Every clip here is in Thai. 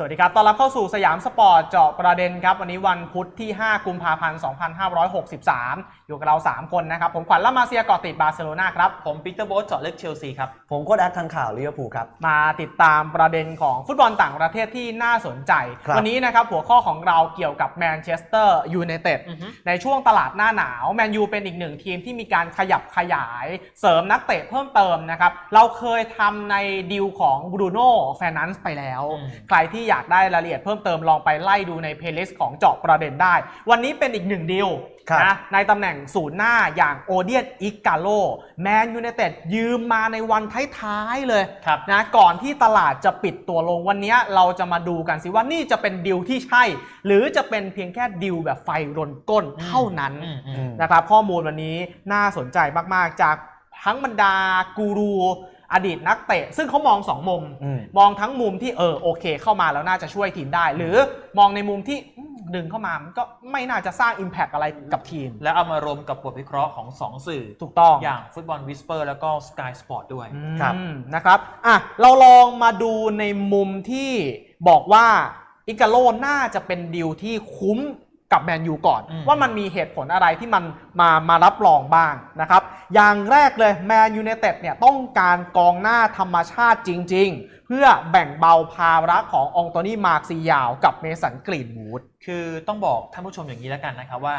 สวัสดีครับ ต้อนรับเข้าสู่สยามสปอร์ตเจาะประเด็นครับ วันนี้วันพุธที่ 5 กุมภาพันธ์ 2563 อยู่กับเรา 3 คนนะครับ ผมขวัญละมาเซียเกาะติดบาร์เซโลนาครับ ผมปีเตอร์โบ๊ทเจาะลึกเชลซีครับ ผมโค้ดแอดทันข่าวลิเวอร์พูลครับ มาติดตามประเด็นของฟุตบอลต่างประเทศที่น่าสนใจครับวันนี้นะครับหัวข้อของเราเกี่ยวกับแมนเชสเตอร์ยูไนเต็ดอือฮึในช่วงตลาดหน้าหนาวแมนยูเป็นอีกหนึ่งทีมที่มีการขยับขยายเสริมนักเตะเพิ่มเติมนะครับเราเคยทำในดีลของบรูโน่แฟนันซ์ไปแล้วอืมใครที่อยากได้รายละเอียดเพิ่มเติมลองไปไล่ดูในเพลย์ลิสต์ของเจาะประเด็นได้ วันนี้เป็นอีกหนึ่งดีลครับนะในตำแหน่งศูนย์หน้าอย่างโอเดียนอิกาโลแมนยูไนเต็ดยืมมาในวันท้ายๆเลยครับนะก่อนที่ตลาดจะปิดตัวลงวันนี้เราจะมาดูกันสิว่านี่จะเป็นดิวที่ใช่ หรือจะเป็นเพียงแค่ดิวแบบไฟรนก้นเท่านั้นอืมอืมอืมนะครับข้อมูลวันนี้น่าสนใจมากๆจากทั้งบรรดากูรู อดีตนักเตะ ซึ่งเขามองสองมุม อืม มองทั้งมุมที่เออโอเค เข้ามาแล้วน่าจะช่วยทีมได้ หรือมองในมุมที่อืมดึงเข้ามามันก็ไม่น่าจะสร้าง Impact อะไรกับทีม แล้วเอามารวมกับบทวิเคราะห์ของ 2 สื่อ ถูกต้อง อย่างฟุตบอลวิสเปอร์แล้วก็ Sky Sport ด้วย ครับอืมนะครับอะเราลองมาดูในมุมที่บอกว่าอิกาโลน่าจะเป็นดีลที่คุ้ม กับแมนยูก่อนอืมว่ามันมีเหตุผลอะไรที่มันมามารับรองบ้างนะครับ อย่างแรกเลยแมนยู i นเต็ดเนี่ยต้องการกองหน้าธรรมชาติจริง ๆ เพื่อแบ่งเบาภาระขององโตนี่มาร์กซิยาวกับเมสันกรีนวูดคือต้องบอกท่านผู้ชมอย่างนี้แล้วกันนะครับว่า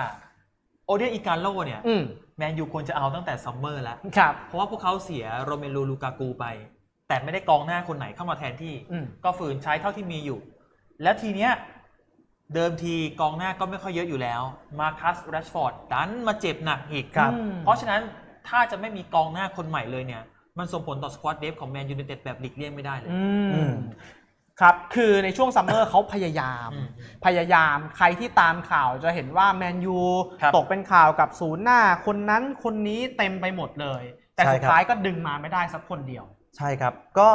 โอเดียอีกาโลเนี่ยอืมแมนยูควรจะเอาตั้งแต่ซัมเมอร์แล้วครับเพราะว่าพวกเขาเสียโรเมโลลูกากูไป แต่ไม่ได้กองหน้าคนไหนเข้ามาแทนที่อืมก็ฝืนใช้เท่าที่มีอยู่ แล้วทีเนี้ย เดิมทีกองหน้าก็ไม่ค่อยเยอะอยู่แล้ว มาคัสแรชฟอร์ดดันมาเจ็บหนักอีกครับ อืม เพราะฉะนั้นถ้าจะไม่มีกองหน้าคนใหม่เลยเนี่ย มันส่งผลต่อสควอตเดฟของแมนยู i นเต็ดแบบหลีกเลี่ยงไม่ได้เลย อือืม มครับ คือในช่วงซัมเมอร์เขาพยายาม อืมพยายามใครที่ตามข่าวจะเห็นว่าแมนยูครับตกเป็นข่าวกับศูนย์หน้า คนนั้นคนนี้เต็มไปหมดเลย แต่ใช่สุดครับท้ายก็ดึงมาไม่ได้สักคนเดียว ใช่ครับ ก็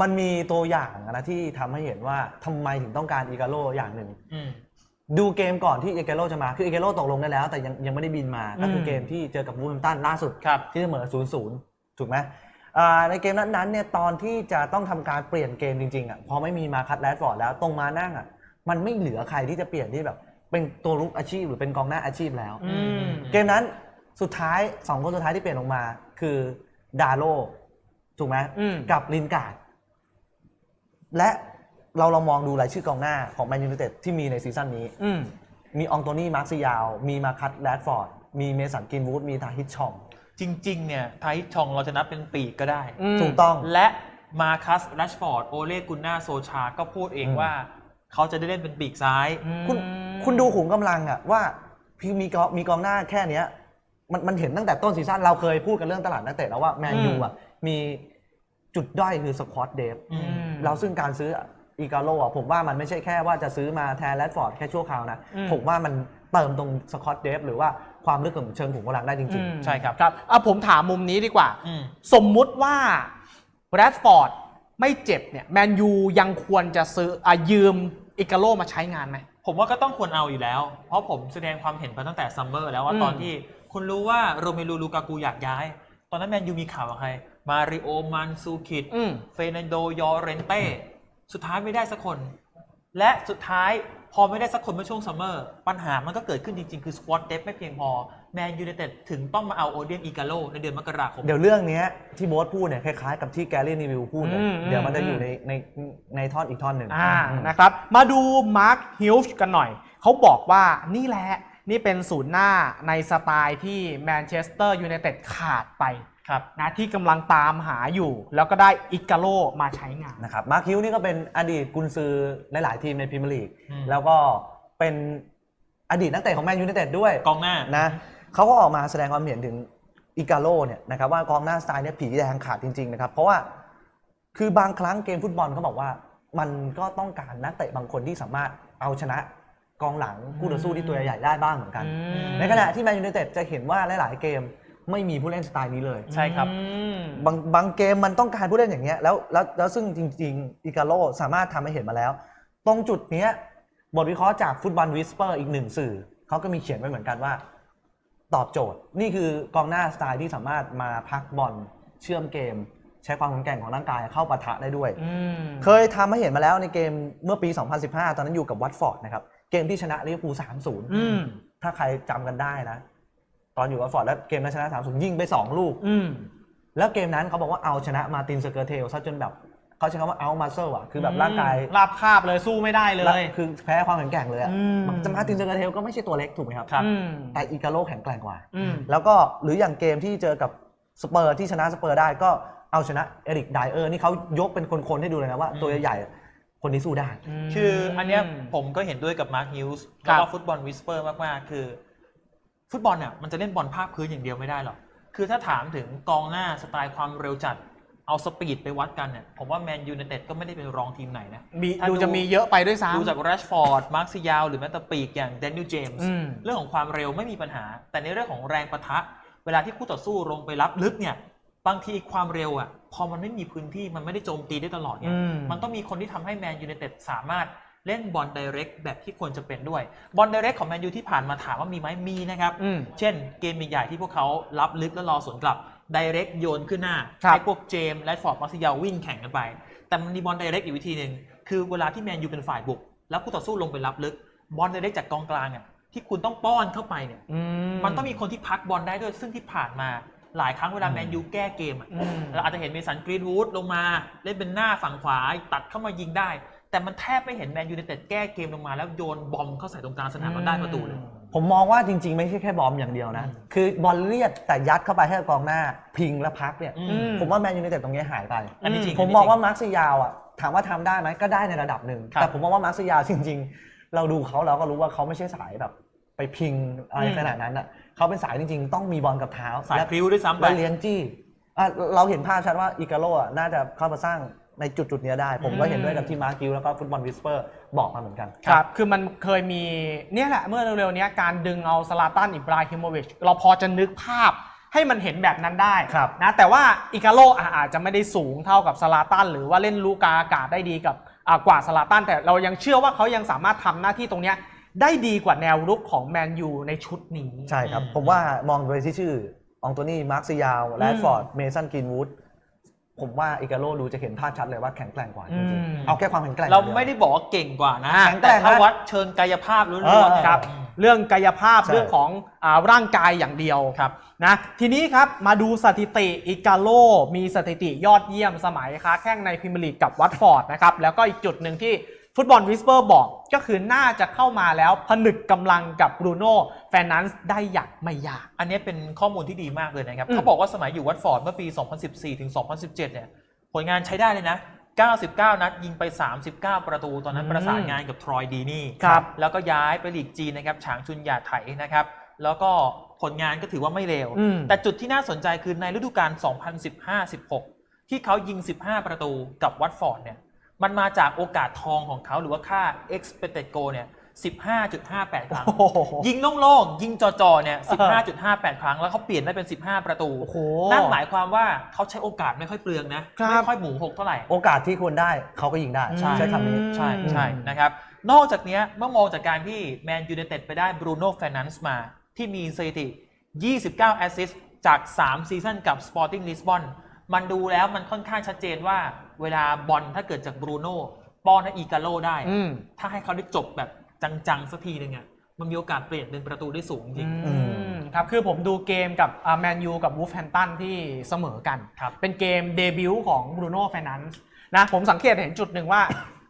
มันมีตัวอย่างนะที่ทำให้เห็นว่าทำไมถึงต้องการอีกาโลอย่างหนึ่ง อืม ดูเกมก่อนที่เอเกโลจะมา คือเอเกโลตกลงได้แล้ว แต่ยังยังไม่ได้บินมา ก็คือมเกมที่เจอกับวูแฮมป์ตันล่าสุด ครับ ที่เสมอ 0 0 ถูกไหมอ่าในเกมนั้นๆเนี่ยตอนที่จะต้องทำการเปลี่ยนเกมจริงๆอะพอไม่มีมาคัตแรดฟอร์ดแล้วตรงมานั่งอะมันไม่เหลือใครที่จะเปลี่ยนที่แบบ เป็นตัวรุกอาชีพหรือเป็นกองหน้าอาชีพแล้ว อืม เกมนั้นสุดท้ายสองคนสุดท้ายที่เปลี่ยนออกมา คือดาโลถูกไหมอืม กับลินการ์ด และเราลองมองดูรายชื่อกองหน้าของแมนยู i นเต็ดที่มีในซีซั่นนี้ อืม มีอองโตนี่มาร์ซิยาว มีมาคัตแรดฟอร์ด มีเมสันกินวูด มีทาฮิตชอง จริง ๆ เนี่ยไทชองเราจะนับเป็นปีกก็ได้ อืม ถูกต้อง และมาคัสแรชฟอร์ด โอเลกุนนาโซชา ก็พูดเองอืม ว่า เขาจะได้เล่นเป็นปีกซ้าย คุณคุณดูขุมกำลังอะว่าพี่มีกองมีกองหน้าแค่เนี้ยมันมันเห็นตั้งแต่ต้นซีซั่นเราเคยพูดกันเรื่องตลาดนักเตะแล้วว่าแมนยูอะมีจุดด้อยคือสควอตเดฟ อืม เราซึ่งการซื้ออีกาโลอะผมว่ามันไม่ใช่แค่ว่าจะซื้อมาแทนแรดฟอร์ดแค่ชั่วคราวนะ อืม ผมว่ามันเติมตรงสกอตเดฟหรือว่าความลึกของเชิงขุมกำลังได้จริง อืมใช่ครับ ครับอะผมถามมุมนี้ดีกว่า อืม สมมุติว่าแรดฟอร์ดไม่เจ็บเนี่ยแมนยูยังควรจะซื้ออะยืมอิกาโลมาใช้งานไหม ผมว่าก็ต้องควรเอาอยู่แล้ว เพราะผมแสดงความเห็นมาตั้งแต่ซัมเมอร์แล้วว่าอืม ตอนที่คุณรู้ว่าโรเมลูลูกากูอยากย้าย ตอนนั้นแมนยูมีข่าวกับใคร มาริโอมันซูคิดอืม เฟรนันโดยอเรนเต้ สุดท้ายไม่ได้สักคน และสุดท้ายพอไม่ได้สักคนเมื่อช่วงซัมเมอร์ ปัญหามันก็เกิดขึ้นจริง ๆ คือสควอตเดฟไม่เพียงพอ แมนยูไนเต็ดถึงต้องมาเอาโอเดียนอีกาโลในเดือนมกราคมๆเดี๋ยวเรื่องเนี้ยที่โบ๊ทพูดเนี่ยคล้ายๆกับที่แกลลี่นิวิลพูดเลยอืมเดี๋ยวมันจะอืมอยู่ในในในท่อนอีกท่อนหนึ่งอ่าอืม นะครับ มาดูมาร์คฮิลช์กันหน่อย เขาบอกว่านี่แหละ นี่เป็นศูนย์หน้าในสไตล์ที่แมนเชสเตอร์ยูไนเต็ดขาดไปครับนะที่กำลังตามหาอยู่ แล้วก็ได้อิกาโลมาใช้งานนะครับมาร์คฮิวนี่ก็เป็นอดีตกุนซือหลายๆทีมในพรีเมียร์ลีกอืมแล้วก็เป็นอดีตนักเตะของแมนยูไนเต็ดด้วยกองหน้านะเขาก็ออกมาแสดงความเห็นถึงอิกาโลเนี่ยนะครับว่ากองหน้าสไตล์เนี่ยผีแดงขาดจริงๆนะครับเพราะว่าคือบางครั้งเกมฟุตบอลเขาบอกว่า มันก็ต้องการนักเตะบางคนที่สามารถเอาชนะ กองหลังคู่ต่อสู้ที่ตัวใหญ่ๆได้บ้างเหมือนกันอืมในขณะที่แมนยูไนเต็ดจะเห็นว่าหลายๆเกมไม่มีผู้เล่นสไตล์นี้เลย ใช่ครับอืมบางบางเกมมันต้องการผู้เล่นอย่างเงี้ยแล้วแล้วแล้วซึ่งจริง ๆ อิกาโลสามารถทำให้เห็นมาแล้ว ตรงจุดเนี้ยบทวิเคราะห์จากฟุตบอลวิสเปอร์อีกหนึ่งสื่อ เขาก็มีเขียนไว้เหมือนกันว่า ตอบโจทย์ นี่คือกองหน้าสไตล์ที่สามารถมาพักบอลเชื่อมเกม ใช้ความแข็งแกร่งของร่างกายเข้าปะทะได้ด้วยอืมเคยทำให้เห็นมาแล้วในเกมเมื่อปี 2015 ตอนนั้นอยู่กับวัตฟอร์ดนะครับ เกมที่ชนะลิเวอร์พูลอืม3-0ถ้าใครจำกันได้นะ ตอนอยู่วัตฟอร์ดแล้วเกมนั้นชนะ3-0ยิงไป2ลูก อืม แล้วเกมนั้นเขาบอกว่าเอาชนะมาร์ตินสเกอร์เทลซะจนแบบเขาใช้คำว่าเอามาเซอร์อะคือแบบร่างกายราบคาบเลยสู้ไม่ได้เลย คือแพ้ความแข็งแกร่งเลยอะอืมจะมาร์ตินสเกอร์เทลก็ไม่ใช่ตัวเล็กถูกไหมครับ ครับ อืมแต่อีกาโลแข็งแกร่งกว่า อืม แล้วก็หรืออย่างเกมที่เจอกับสเปอร์ที่ชนะสเปอร์ได้ก็เอาชนะเอริกไดเออร์นี่เขายกเป็นคนๆให้ดูเลยนะว่าอืมตัวใหญ่ๆ คนนี้สู้ได้ คืออันเนี้ยผมก็เห็นด้วยกับมาร์คฮิวส์ครัแล้วบก็ฟุตบอลวิสเปอร์มากๆ คือ ฟุตบอลเนี่ยมันจะเล่นบอลภาคพื้นอย่างเดียวไม่ได้หรอก คือถ้าถามถึงกองหน้าสไตล์ความเร็วจัดเอาสปีดไปวัดกันเนี่ยผมว่าแมนยู i นเต็ดก็ไม่ได้เป็นรองทีมไหนนะมีถ้าดูดูจะมีเยอะไปด้วยซ้ำดูจากแรชฟอร์ดมาร์คซิยาวหรือแม้แต่ปีกอย่างแดเนียลเจมส์อืมเรื่องของความเร็วไม่มีปัญหา แต่ในเรื่องของแรงประทะ เวลาที่คู่ต่อสู้ลงไปรับลึกเนี่ย บางทีความเร็วอะ พอมันไม่มีพื้นที่มันไม่ได้โจมตีได้ตลอดเนี่ยอืมมันต้องมีคนที่ทำให้แมนยู i นเต็ดสามารถเล่นบอลไดเรกแบบที่ควรจะเป็นด้วยบอลไดเรกของแมนยูที่ผ่านมาถามว่ามีไหมมีนะครับอืมเช่นเกมใหญ่ๆที่พวกเขารับลึกแล้วรอสวนกลับไดเรกโยนขึ้นหน้าครับให้พวกเจมส์และฟอร์ดมาร์ซิยาวิ่งแข่งกันไป แต่มันมีบอลไดเรกอีกวิธีหนึ่งคือเวลาที่แมนยูเป็นฝ่ายบุก แล้วคู่ต่อสู้ลงไปรับลึกบอลไดเรกจากกองกลางอะที่คุณต้องป้อนเข้าไปเนี่ยอืมันต้องมีคนที่พักบอลได้ด้วยซึ่งที่ผ่านมา หลายครั้งเวลาแมนยูแก้เกมอะอืมเราอาจจะเห็นเมสันกรีนวูดลงมาเล่นเป็นหน้าฝั่งขวาตัดเข้ามายิงได้ แต่มันแทบไม่เห็นแมนยู i นเต็ดแก้เกมลงมาแล้วโยนบอมเข้าใส่ตรงกลางสนามแล้วได้ประตูเลย ผมมองว่าจริง ๆ ไม่ใช่แค่บอมอย่างเดียวนะอืมคือบอลเลียดแต่ยัดเข้าไปให้กับกองหน้าพิงและพักเนี่ย อือืมผมว่าแมนยูไนเต็ดตรงนี้หายไป อันนี้จริงผมมองว่ามาร์คซิยาวอะถามว่าทำได้ไหมก็ได้ในระดับหนึ่ง ครับ แต่ผมมองว่ามาร์คซิยาวจริง ๆ เราดูเขาเราก็รู้ว่าเขาไม่ใช่สายแบบ ไปพิงอะไรอืมขนาดนั้นอะเขาเป็นสายจริงๆ ต้องมีบอลกับเท้าสายและพริ้วด้วยซ้ำไปและเลี้ยงจี้อะเราเห็นภาพชัดว่าอิกาโร่อะน่าจะเข้ามาสร้างในจุดจุดๆเนี้ยได้ ผมก็เห็นด้วยกับที่มาร์คิวแล้วก็ฟุตบอลวิสเปอร์บอกมาเหมือนกัน ครับ คือมันเคยมีเนี่ยแหละเมื่อเร็วๆเนี้ยการดึงเอาสลาตันอิบราฮิโมวิชเราพอจะนึกภาพให้มันเห็นแบบนั้นได้ครับนะแต่ว่าอิกาโลอะอาจจะไม่ได้สูงเท่ากับสลาตันหรือว่าเล่นลูกาอากาศได้ดีกับอ่ากว่าสลาตันแต่เรายังเชื่อว่าเขายังสามารถทำหน้าที่ตรงเนี้ย ได้ดีกว่าแนวรุกของแมนยูในชุดนี้ ใช่ครับอืมผมว่ามองโดยที่ชื่ออองโตนี่มาร์คซิยาวแรดฟอร์ดเมสันกรีนวูดผมว่าอิกาโร่ดูจะเห็นภาพชัดเลยว่าแข็งแกร่งกว่าจริงอืมๆเอาแค่ความแข็งแกร่งเราอย่งยวไม่ได้บอกว่าเก่งกว่านะแข็งแกร่แต่งถ้านะวัดเชิงกายภาพล้วนเออๆเนี่ยครับอืมเรื่องกายภาพใช่เรื่องของอาร่างกายอย่างเดียวครับนะทีนี้ครับมาดูสถิติอิกาโลมีสถิติยอดเยี่ยมสมัยค้าแข้งในพรีเมียร์ลีกกับวัตฟอร์ดนะครับแล้วก็อีกจุดหนึ่งที่ ฟุตบอลวิสเปอร์บอกก็คือน่าจะเข้ามาแล้วผนึกกำลังกับบรูโน่แฟนนันซ์ได้อย่างไม่ยาก อันนี้เป็นข้อมูลที่ดีมากเลยนะครับอืมเขาบอกว่าสมัยอยู่วัตฟอร์ดเมื่อปี 2014 ถึง 2017 เนี่ย ผลงานใช้ได้เลยนะ 99 นัดยิงไป 39 ประตู ตอนนั้นประสานงานกับทรอยดีนี่ครับแล้วก็ย้ายไปลีกจีนนะครับฉางชุนหยาไถนะครับแล้วก็ผลงานก็ถือว่าไม่เลวอืมแต่จุดที่น่าสนใจคือในฤดูกาล 2015-16 ที่เขายิง 15 ประตูกับวัตฟอร์ดเนี่ย มันมาจากโอกาสทองของเขาหรือว่าค่า expected goal เนี่ย15.58 ครั้งโอ้โหยิงโล่งๆ ยิงจ่อๆ เนี่ย 15.58 ครั้ง แล้วเขาเปลี่ยนได้เป็น 15 ประตูโอ้โหนั่นหมายความว่าเขาใช้โอกาสไม่ค่อยเปลืองนะครับไม่ค่อยหมูหกเท่าไหร่ โอกาสที่ควรได้เขาก็ยิงได้ ใช่ใช้คำนี้ ใช่อืมใช่นะครับ นอกจากเนี้ยเมื่อมองจากการที่แมนยู i นเต็ดไปได้บรูโน่เฟ n น n นซ์มา ที่มีสถิติ 29 แอสซิสต์จาก 3 ซีซั่นกับ Sporting Lisbon มันดูแล้วมันค่อนข้างชัดเจนว่า เวลาบอลถ้าเกิดจากบรูโน่ป้อนให้อีกาโลได้อืมถ้าให้เขาได้จบแบบจังๆสักทีหนึงอะมันมีโอกาสเปลี่ยนเป็นประตูได้สูงจริง อืมครับคือผมดูเกมกับแมนยูกับวูฟแฮมตันที่เสมอกัน ครับ เป็นเกมเดบิวต์ของบรูโน่ไฟนันซ์นะผมสังเกตเห็นจุดหนึ่งว่า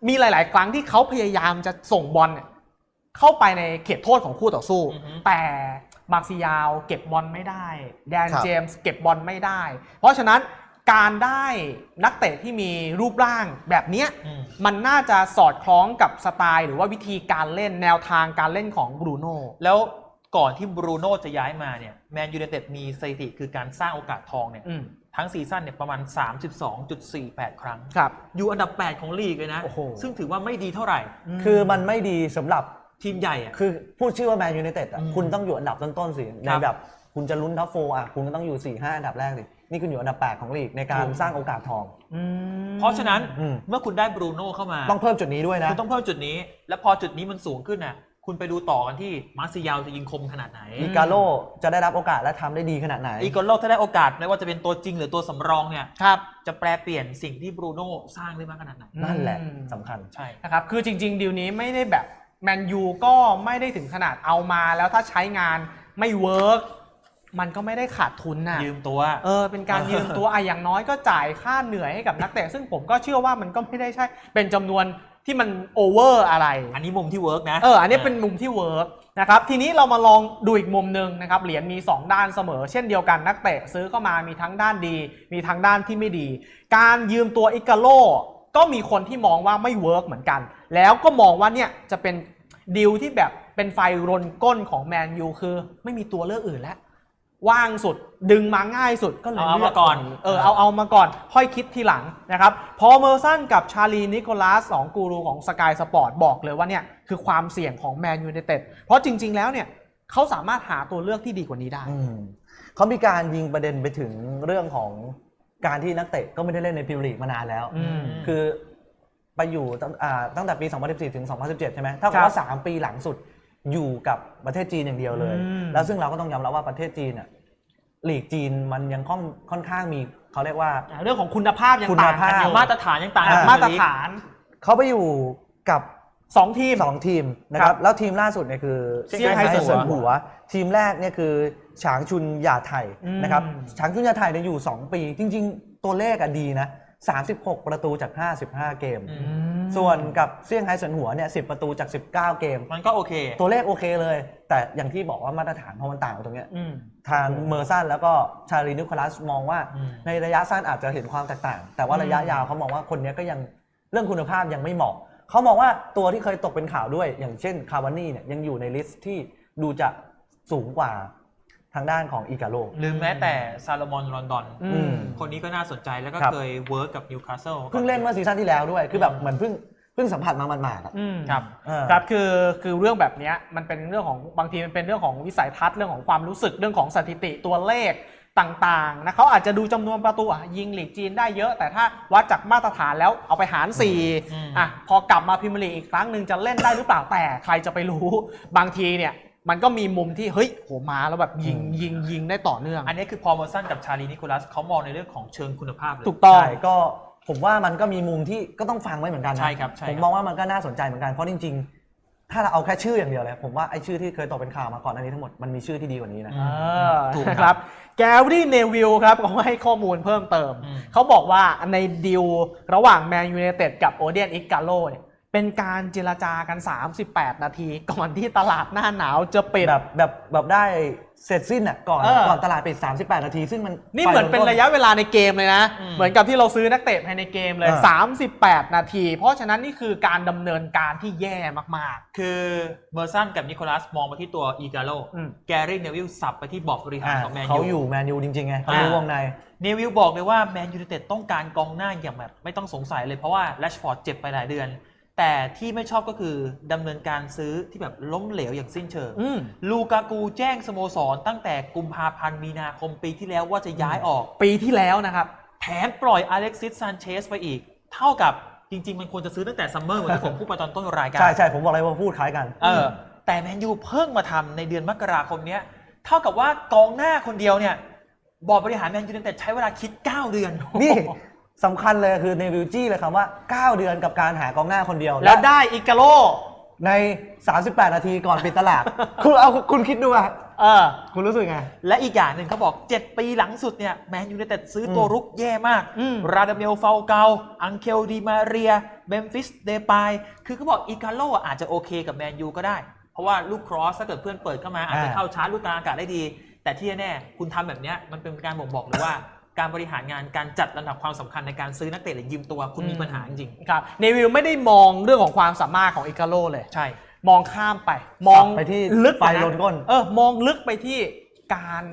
มีหลาย ๆ ครั้งที่เขาพยายามจะส่งบอลเนี่ยเข้าไปในเขตโทษของคู่ต่อสู้ อือฮึ แต่แต่มาร์ซิยาวเก็บบอลไม่ได้ แดนครับ เจมส์เก็บบอลไม่ได้ เพราะฉะนั้น การได้นักเตะที่มีรูปร่างแบบเนี้ยอืม มันน่าจะสอดคล้องกับสไตล์ หรือว่าวิธีการเล่นแนวทางการเล่นของบรูโน่ แล้วก่อนที่บรูโน่จะย้ายมาเนี่ยแมนยู i นเต็ดมีสถิติคือการสร้างโอกาสทองเนี่ยอืมทั้งซีซั่นเนี่ยประมาณ 32.48 ครั้ง ครับ อยู่อันดับ 8 ของลีกเลยนะ โอ้โห ซึ่งถือว่าไม่ดีเท่าไหร่ คือมันไม่ดีสำหรับ ทีมใหญ่อะ คือพูดชื่อว่าแมนยูไนเต็ดอะอืมคุณต้องอยู่อันดับต้นๆสิ ในครับ แบบ คุณจะลุ้นท็อปโฟอะคุณก็ต้องอยู่4ี่ห้าอันดับแรกสินี่คุณอยู่อันดับ 8 ของลีกในการถูกสร้างโอกาสทอง อืมเพราะฉะนั้นอืม เมื่อคุณได้บรูโน่เข้ามาต้องเพิ่มจุดนี้ด้วยนะ คุณต้องเพิ่มจุดนี้ แล้วพอจุดนี้มันสูงขึ้นน่ะ คุณไปดูต่อกันที่มาร์ซิยาลจะยิงคมขนาดไหนอีกาโลจะได้รับโอกาสและทำได้ดีขนาดไหน อีโกโลถ้าได้โอกาสไม่ว่าจะเป็นตัวจริงหรือตัวสำรองเนี่ย ครับ จะแปลเปลี่ยนสิ่งที่บรูโน่สร้างได้มากขนาดไหนนั่นแหละอืม สำคัญ ใช่ นะครับ คือจริง ๆ ดีลนี้ไม่ได้แบบแมนยูก็ไม่ได้ถึงขนาดเอามาแล้วถ้าใช้งานไม่เวิร์ก มันก็ไม่ได้ขาดทุนน่ะยืมตัว เออเป็นการยืมตัวอะอย่างน้อยก็จ่ายค่าเหนื่อยให้กับนักเตะซึ่งผมก็เชื่อว่ามันก็ไม่ได้ใช่ เป็นจำนวนที่มันโอเวอร์อะไร อันนี้มุมที่เวิร์กนะ เออ อันนี้เป็นมุมที่เวิร์กนะครับ ทีนี้เรามาลองดูอีกมุมหนึ่งนะครับ เหรียญมี 2 ด้านเสมอ เช่นเดียวกันนักเตะซื้อเข้ามามีทั้งด้านดี มีทั้งด้านที่ไม่ดี การยืมตัวอิกาโลก็มีคนที่มองว่าไม่เวิร์กเหมือนกัน แล้วก็มองว่าเนี่ยจะเป็นดีลที่แบบเป็นไฟรนก้นของแมนยูคือ ไม่มีตัวเลือกอื่นแล้ว ว่างสุด ดึงมาง่ายสุดก็เลยเอาเลืมาก่อนเออเอาเอามาก่อน ค่อยคิดทีหลังนะครับ พอเมอร์สันกับชาลีนิโคลัสสองกูรูของสกายสปอร์ตบอกเลยว่าเนี่ยคือความเสี่ยงของแมนยู i นเต็ดเพราะจริง ๆ แล้วเนี่ยเขาสามารถหาตัวเลือกที่ดีกว่านี้ได้อืมเขามีการยิงประเด็นไปถึงเรื่องของการที่นักเตะก็ไม่ได้เล่นในพรีเมียร์ลีกมานานแล้วอืมคือไปอยู่ตั้งอ่าตั้งแต่ปี 2014 ถึง 2017 ใช่ไหมถ้าครักับบว่า 3 ปีหลังสุด อยู่กับประเทศจีนอย่างเดียวเลย อืม แล้วซึ่งเราก็ต้องยอมรับว่าประเทศจีนอะลีกจีนมันยังค่อนค่อนข้างมีเขาเรียกว่าเรื่องของคุณภาพยังคุณต่างกันภาพอยู่มาตรฐานยังต่างอ่กับมาตรลีกฐาน เขาไปอยู่กับสองทีม สองทีมนะคครัรับบแล้วทีมล่าสุดเนี่ยคือเซี่ยงไฮ้เซี่ยงเซินหัวหัว ทีมแรกเนี่ยคือฉางชุนหยาไทยอืม นะครับฉางชุนหยาไทยเนี่ยอยู่ 2 ปี จริง ๆ ตัวเลขอะดีนะ 36 ประตูจาก 55 เกม อือืม ส่วนกับเซี่ยงไฮ้เซินหัวเนี่ย10ประตูจาก 19 เกม มันก็โอเค ตัวเลขโอเคเลย แต่อย่างที่บอกว่ามาตรฐานพอมันต่างกันตรงเนี้ยอืม ทางเมอร์สันแล้วก็ชาลีนิโคลัสมองว่า อืม ในระยะสั้นอาจจะเห็นความแตกต่าง แต่ว่าระยะอืมยาวเขามองว่าคนเนี้ยก็ยังเรื่องคุณภาพยังไม่เหมาะเขามองว่าตัวที่เคยตกเป็นข่าวด้วย อย่างเช่นคาวานี่เนี่ยยังอยู่ในลิสต์ที่ดูจะสูงกว่า ทางด้านของอีกาโล หรือแม้แต่ซาโลมอนลอนดอนอืม คนนี้ก็น่าสนใจแล้วก็ครับ เคยเวิร์กกับนิวคาสเซิลเพิ่งเล่นเมื่อซีซั่นที่แล้วด้วย คือแบบเหมือนเพิ่งเพิ่งสัมผัสมาหมาดๆอะอืม ครับ เออ ครับคือคือเรื่องแบบเนี้ยมันเป็นเรื่องของบางทีมันเป็นเรื่องของวิสัยทัศน์เรื่องของความรู้สึกเรื่องของสถิติตัวเลขต่างๆนะเขาอาจจะดูจำนวนประตูอะยิงหลีกจีนได้เยอะ แต่ถ้าวัดจากมาตรฐานแล้วเอาไปหารอืม 4อะพอกลับมาพิมยร์ลีกอีกครั้งหนึ่งจะเล่นได้หรือเปล่าแต่ใครจะไปรู้ บางทีเนี่ย มันก็มีมุมที่เฮ้ยโหมาแล้วแบบยิงอืมยิงยิงได้ต่อเนื่อง อันนี้คือพอลเมอร์สันกับชาลีนิโคลัสเขามองในเรื่องของเชิงคุณภาพเลย ถูกต้อง ใช่ก็ผมว่ามันก็มีมุมที่ก็ต้องฟังไว้เหมือนกันนะใช่ครับใช่ครับ ผมมองว่ามันก็น่าสนใจเหมือนกันเพราะจริง ๆ ถ้าเราเอาแค่ชื่ออย่างเดียวเลยผมว่าไอ้ชื่อที่เคยตกเป็นข่าวมาก่อนอันนี้ทั้งหมดมันมีชื่อที่ดีกว่านี้นะอืเออถูกนะคครัรับบแกรี่เนวิลครับก็ให้ข้อมูลเพิ่มเติม อืม เขาบอกว่าในดีลระหว่างแมนยู i นเต็ดกับโอเดียนอิกาโลเนี่ย เป็นการเจรจากัน 38 นาที ก่อนที่ตลาดหน้าหนาวจะปิด แบบแบบแบบได้เสร็จสิ้นอะก่อนเออ ก่อนตลาดปิด 38 นาที ซึ่งมันนี่เหมือนเป็นระยะเวลาในเกมเลยนะ อืมเหมือนกับที่เราซื้อนักเตะภายในเกมเลย อ่า38 นาที เพราะฉะนั้นนี่คือการดำเนินการที่แย่มากคือเมอร์สันกับนิโคลัสมองไปที่ตัวอีกาโลอืม แกรี่เนวิลสับไปที่บอร์ดบริหารอ่าของแมนเขายู อยู่แมนยูจริงๆไงเขาอ่ารู้วงใน เนวิลบอกเลยว่าแมนยู i นเต็ดต้องการกองหน้าอย่างแบบไม่ต้องสงสัยเลยเพราะว่าแรชฟอร์ดเจ็บไปหลายเดือน แต่ที่ไม่ชอบก็คือดำเนินการซื้อที่แบบล้มเหลวอย่างสิ้นเชิงๆอืม ลูกากูแจ้งสโมสรตั้งแต่กุมภาพันธ์มีนาคมปีที่แล้วว่าจะย้ายออก ปีที่แล้วนะครับ แถมปล่อยอเล็กซิสซานเชสไปอีก เท่ากับจริง ๆ มันควรจะซื้อตั้งแต่ซัมเมอร์เหมือนที่ผมพูดไปตอนต้นรายการ ใช่ใช่ผมบอกเลยว่าพูดคล้ายกันเออแต่แมนยูเพิ่งมาทำในเดือนมกราคมเนี้ย เท่ากับว่ากองหน้าคนเดียวเนี่ย บอร์ดบริหารแมนยูไนเต็ดใช้เวลาคิด 9 เดือนนี่ สำคัญเลยคือในวิวจี้เลยคำว่า 9 เดือนกับการหากองหน้าคนเดียวแล้วได้อิกาโลใน 38 นาทีก่อนปิดตลาด คุณเอาคุณคิดดูอะเออ คุณรู้สึกไง และอีกอย่างหนึ่งเขาบอก 7 ปีหลังสุดเนี่ยแมนยูไนเต็ดซื้อตัวอืมรุกแย่มากอืมราดาเมลฟาเกา อังเคลดีมาเรีย เบมฟิสเดปาย คือเขาบอกอีกาโลอาจจะโอเคกับแมนยูก็ได้ เพราะว่าลูกครอสถ้าเกิดเพื่อนเปิดเข้ามาอาจจะเข้าชาร์จลูกกลางอากาศได้ดี แต่ที่แน่ๆคุณทำแบบเนี้ยมันเป็นการบ่งบอกเลยว่า การบริหารงานการจัดลำดับความสำคัญในการซื้อนักเตะหรือยืมตัวคุณมีปัญหาจริงครับเนวิลไม่ได้มองเรื่องของความสามารถของอิกาโลเลย ๆใช่ มองข้ามไป มองไปที่ลึกไฟว่าลนก้น เออมองลึกไปที่การ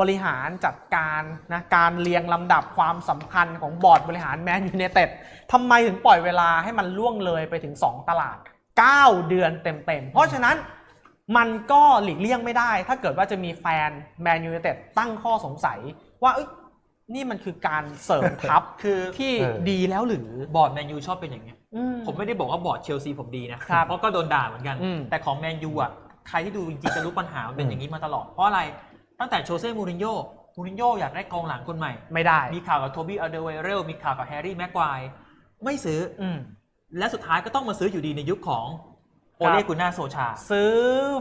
บริหารจัดการนะการเรียงลำดับความสำคัญของบอร์ดบริหารแมนยู i นเต็ดทำไมถึงปล่อยเวลาให้มันล่วงเลยไปถึง 2 ตลาด 9 เดือนเต็มๆ เพราะฉะนั้นมันก็หลีกเลี่ยงไม่ได้ ถ้าเกิดว่าจะมีแฟนแมนยู i นเต็ดตั้งข้อสงสัยว่าเอ้ย นี่มันคือการเสริมทัพ คือที่เออ ดีแล้วหรือ บอร์ดแมนยูชอบเป็นอย่างเงี้ยอืผมไม่ได้บอกว่าบอร์ดเชลซีผมดีนะครับเพราะก็โดนด่าเหมือนกัน อืม แต่ของแมนยูอะ ใครที่ดูจริงๆจะรู้ปัญหามันเป็นอย่างนี้มาตลอด เพราะอะไร ตั้งแต่โชเซ่มูรินโญ่ มูรินโญ่อยากได้กองหลังคนใหม่ ไม่ได้มีข่าวกับโทบี้อัลเดเวเรล มีข่าวกับแฮร์รี่แม็กควาย ไม่ซื้อ อืม และสุดท้ายก็ต้องมาซื้ออยู่ดีในยุคของ โอครับเล่กุน่าโซชา ซื้อ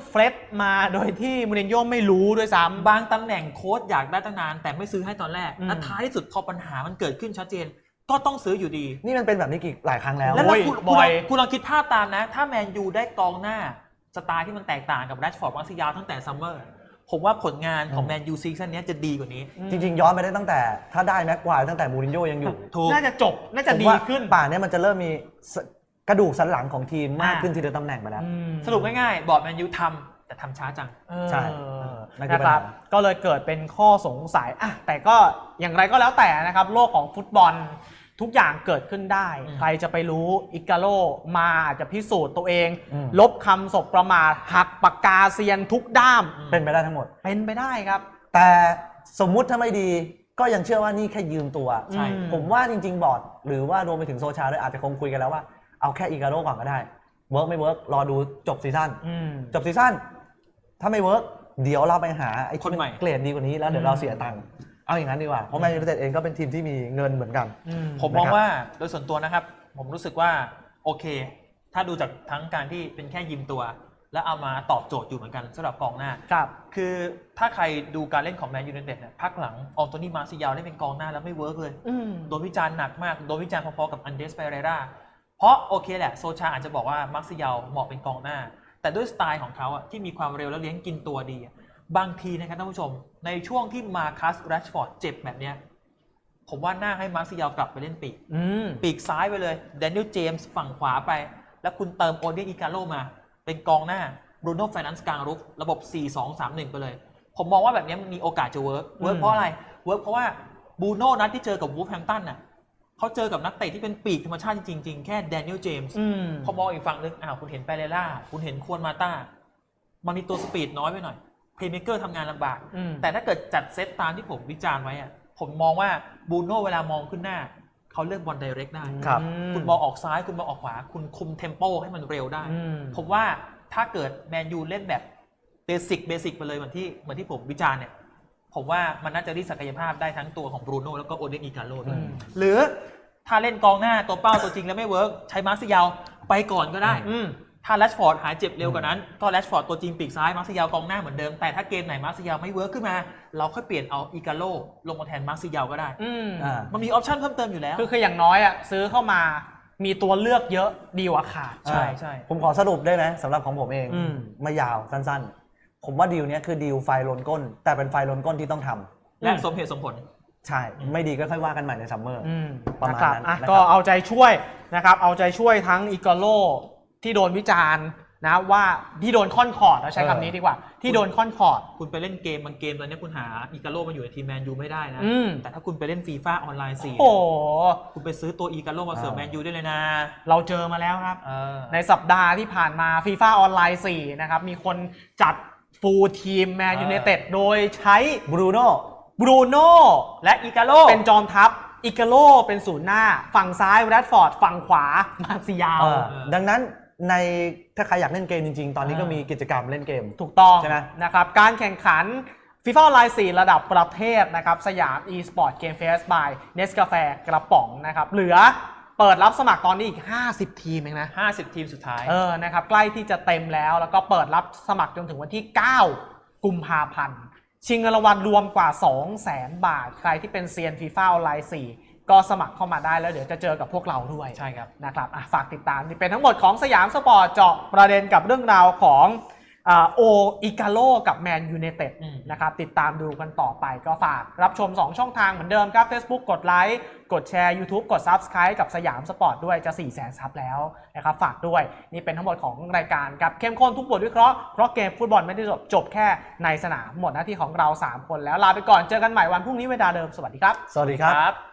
เฟร็ดมาโดยที่มูรินโญ่ไม่รู้ด้วยซ้ำบางตำแหน่งโค้ชอยากได้ตั้งนาน แต่ไม่ซื้อให้ตอนแรกอืมและท้ายที่สุดพอปัญหามันเกิดขึ้นชัดเจน ก็ต้องซื้ออยู่ดี นี่มันเป็นแบบนี้กี่หลายครั้งแล้วแล้วโอ้ยคุณบ่อยคุณลองคุณลองคิดภาพตามนะ ถ้าแมนยูได้กองหน้าสไตล์ที่มันแตกต่างกับแรชฟอร์ดมาร์ซิยาลตั้งแต่ซัมเมอร์ผมว่าผลงานของอืมแมนยูซีซั่นนี้จะดีกว่านี้ จริง ๆ ย้อนไปได้ตั้งแต่ ถ้าได้แม็กควายตั้งแต่มูรินโญ่ยังอยู่ถูกน่าจะจบ น่าจะผมดีว่าขึ้น ป่านเนี้ยมันจะเริ่มมีส กระดูกสันหลังของทีมมากอ่าขึ้นทีละตำแหน่งไปแล้วอืมสรุปง่ายๆ บอร์ดแมนยูทำแต่ทำช้าจังใช่เออนั่นคือนะปัญคหารับก็เลยเกิดเป็นข้อสงสัยอะแต่ก็อย่างไรก็แล้วแต่นะครับ โลกของฟุตบอลทุกอย่างเกิดขึ้นได้อืมใครจะไปรู้อิกาโลมาอาจจะพิสูจน์ตัวเองอืมลบคำศพประมาทหักปากกาเซียนทุกด้าม เป็นไปได้ทั้งหมด เป็นไปได้ครับ แต่สมมุติถ้าไม่ดีก็ยังเชื่อว่านี่แค่ยืมตัวใช่อืมผมว่าจริง ๆ บอร์ดหรือว่ารวมไปถึงโซชาด้วยอาจจะคงคุยกันแล้วว่า เอาแค่อีกาโร่ก่อนก็ได้เวิร์กไม่เวิร์กรอดูจบซีซั่นอืม จบซีซั่นถ้าไม่เวิร์กเดี๋ยวเราไปหาไอ้คนใหม่ เกรดดีกว่านี้แล้วเดี๋ยวเราเสียตังค์เอาอย่างนั้นดีกว่าเพราะแมนยูไนเต็ดเองก็เป็นทีมที่มีเงินเหมือนกัน อืม ผมมองนะครับ ว่าโดยส่วนตัวนะครับ ผมรู้สึกว่าโอเค ถ้าดูจากทั้งการที่เป็นแค่ยืมตัว แล้วเอามาตอบโจทย์อยู่เหมือนกันสำหรับกองหน้า ครับ คือถ้าใครดูการเล่นของแมนยูไนเต็ดเนี่ยพักหลังอองโตนี่มาร์ซิยาลเล่นเป็นกองหน้าแล้วไม่เวิร์กเลย อืม โดนวิจารณ์หนักมาก โดนวิจารณ์พอๆกับอันเดสเปเรรา เพราะโอเคแหละโซชาอาจจะบอกว่ามาร์ซิยาลเหมาะเป็นกองหน้า แต่ด้วยสไตล์ของเขาอะที่มีความเร็วและเลี้ยงกินตัวดีอะบางทีนะครับท่านผู้ชม ในช่วงที่มาคัสแรชฟอร์ดเจ็บแบบเนี้ยผมว่าน่าให้มาร์ซิยาลกลับไปเล่นปีกอืมปีกซ้ายไปเลยแดเนียลเจมส์ฝั่งขวาไป แล้วคุณเติมโอเดียนอีกาโลมา เป็นกองหน้าบรูโน่ไฟนันซ์กลางรุก ระบบ 4-2-3-1 ไปเลย ผมมองว่าแบบนี้มันมีโอกาสจะเวิร์กเวิร์กอืมเพราะอะไร เวิร์กเพราะว่าบรูโน่นัดที่เจอกับวูฟแฮมป์ตันน่ะ เขาเจอกับนักเตะที่เป็นปีกธรรมชาติจริงๆ แค่แดเนียลเจมส์อืมพอมองอีกฝั่งนึงอ้าวคุณเห็นเปเรล่า คุณเห็นควนมาต้ามันมีตัวสปีดน้อยไปหน่อยเพลย์เมเกอร์ทำงานลำบาก อืมแต่ถ้าเกิดจัดเซตตามที่ผมวิจารณ์ไว้อะผมมองว่าบูโน่เวลามองขึ้นหน้า เขาเลือกบอลไดเรกได้ ครับคุณมองออกซ้ายคุณมองออกขวา คุณคุมเทมโปให้มันเร็วได้ อืม ผมว่าถ้าเกิดแมนยูเล่นแบบเบสิกเบสิกไปเลยเหมือนที่เหมือนที่ผมวิจารณ์เนี่ย ผมว่ามันน่าจะรีดศักยภาพได้ทั้งตัวของบรูโน่แล้วก็โอเดนอีกาโลด้วยอืม หรือ ถ้าเล่นกองหน้าตัวเป้าตัวจริงแล้วไม่เวิร์กใช้มาร์ซิยาลไปก่อนก็ได้ อืม ถ้าแรชฟอร์ดหายเจ็บเร็วกว่านั้น ก็แรชฟอร์ดตัวจริงปีกซ้ายมาร์ซิยาลกองหน้าเหมือนเดิม แต่ถ้าเกมไหนมาร์ซิยาลไม่เวิร์กขึ้นมา เราค่อยเปลี่ยนเอาอีกาโลลงมาแทนมาร์ซิยาลก็ได้ อืม อ่า มันมีออปชั่นเพิ่มเติมอยู่แล้ว คือคืออย่างน้อยอะซื้อเข้ามามีตัวเลือกเยอะดีกว่าขาด ใช่ใช่ผมขอสรุปได้ไหมสำหรับของผมเองอืม ไม่ยาวสั้นๆ ผมว่าดีลเนี้ยคือดีลไฟลนก้น แต่เป็นไฟลนก้นที่ต้องทำและสมเหตุสมผล ใช่ ไม่ดีก็ค่อยว่ากันใหม่ในซัมเมอร์อืมประมาณคบนั้นอะนะครับ ก็เอาใจช่วยนะครับ เอาใจช่วยทั้งอิกาโลที่โดนวิจารณ์นะว่าที่โดนค่อนคอร์ดเราใช้คำนี้ดีกว่า ที่โดนค่อนคอร์ด คุณไปเล่นเกมบางเกมตอนนี้คุณหาอีกาโลมาอยู่ในทีมแมนยูไม่ได้นะ อืม แต่ถ้าคุณไปเล่นฟีฟ่าออนไลน์สี่โอ้โห คุณไปซื้อตัวอีกาโลมาเสริมอ่า แมนยูได้เลยนะเราเจอมาแล้วครับ เออ ในสัปดาห์ที่ผ่านมาฟีฟ่าออนไลน์4นะครับ มีคนจัดฟูลทีมแมนเออยู i นเต็ดโดยใช้บรูโน่ บรูโน่และอีกาโลเป็นจอมทัพอิกาโลเป็นศูนย์หน้า ฝั่งซ้ายแรดฟอร์ด ฝั่งขวามาร์ซิยาล เออดังนั้นในถ้าใครอยากเล่นเกมจริง ๆ ตอนนี้อ่าก็มีกิจกรรมเล่นเกม ถูกต้องใช่ไหมนะครับการแข่งขันฟีฟ่าออนไลน์4ระดับประเทศนะครับ สยาม e-sport game fest by Nescafe กระป๋องนะครับ เหลือเปิดรับสมัครตอนนี้อีก 50 ทีมเองนะ 50 ทีมสุดท้าย เออนะครับใกล้ที่จะเต็มแล้วแล้วก็เปิดรับสมัครจนถึงวันที่ 9 กุมภาพันธ์ ชิงเงินรางวัลรวมกว่า 2 0 0 0 0 0บาท ใครที่เป็นเซียนฟีฟ่าออนไลน์4ก็สมัครเข้ามาได้แล้วเดี๋ยวจะเจอกับพวกเราด้วยใช่ครับนะครับอะฝากติดตามนี่เป็นทั้งหมดของสยามสปอร์ตเจาะประเด็นกับเรื่องราวของอ่า โออิกาโลกับแมนยู i นเต็ดอืมนะครับติดตามดูกันต่อไปก็ฝากรับชม 2 ช่องทางเหมือนเดิมครับ Facebook กดไลค์กดแชร์ YouTube กด Subscribe กับสยามสปอร์ตด้วยจะ 4 0 0 0 0 0ซับแล้วนะครับฝากด้วยนี่เป็นทั้งหมดของรายการครับเข้มข้นทุกบทวิเคราะห์เพราะเกมฟุตบอลไม่ได้จบจบแค่ในสนามหมดหน้าที่ของเรา 3 คนแล้วลาไปก่อนเจอกันใหม่วันพรุ่งนี้เวลาเดิมสวัสดีครับ สวัสดีครับครับ